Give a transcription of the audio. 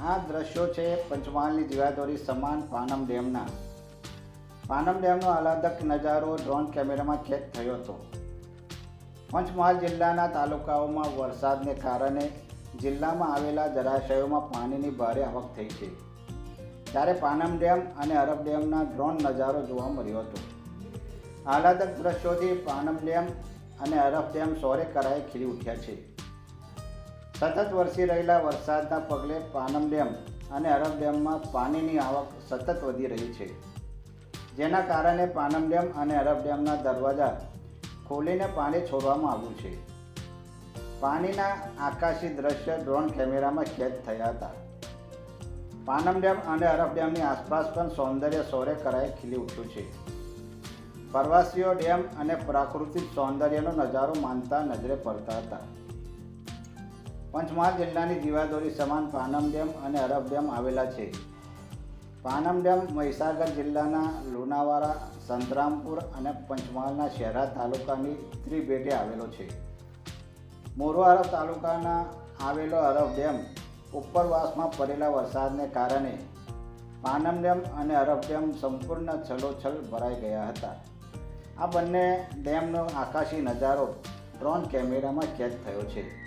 આ દ્રશ્યો છે પંચમહાલની જીવાદોરી સમાન પાનમ ડેમના. પાનમ ડેમનો આહલાદક નજારો ડ્રોન કેમેરામાં કેદ થયો હતો. પંચમહાલ જિલ્લાના તાલુકાઓમાં વરસાદને કારણે જિલ્લામાં આવેલા જળાશયોમાં પાણીની ભારે આવક થઈ છે. ત્યારે પાનમ ડેમ અને અરબ ડેમના ડ્રોન નજારો જોવા મળ્યો હતો. આહલાદક દ્રશ્યોથી પાનમ ડેમ અને અરબ ડેમ સોરે કરાએ ખીલી ઉઠ્યા છે. સતત વરસી રહેલા વરસાદના પગલે પાનમ ડેમ અને અરબ ડેમમાં પાણીની આવક સતત વધી રહી છે. જેના કારણે પાનમ ડેમ અને અરબ ડેમના દરવાજા ખોલીને પાણી છોડવામાં આવ્યું છે. પાણીના આકાશી દ્રશ્ય ડ્રોન કેમેરામાં કેદ થયા હતા. પાનમ ડેમ અને અરબ ડેમની આસપાસ પણ સૌંદર્ય સોરે કરાએ ખીલી ઉઠ્યું છે. પ્રવાસીઓ ડેમ અને પ્રાકૃતિક સૌંદર્યનો નજારો માનતા નજરે પડતા હતા. પંચમહાલ જિલ્લાની જીવાદોરી સમાન પાનમ ડેમ અને અરબ ડેમ આવેલા છે. પાનમ ડેમ મહીસાગર જિલ્લાના લુણાવાડા, સંતરામપુર અને પંચમહાલના શહેરા તાલુકાની ત્રિભેટે આવેલો છે. મોરવાડા તાલુકાના આવેલો અરબ ડેમ ઉપરવાસમાં પડેલા વરસાદને કારણે પાનમ ડેમ અને અરબ ડેમ સંપૂર્ણ છલોછલ ભરાઈ ગયા હતા. આ બંને ડેમનો આકાશી નજારો ડ્રોન કેમેરામાં કેદ થયો છે.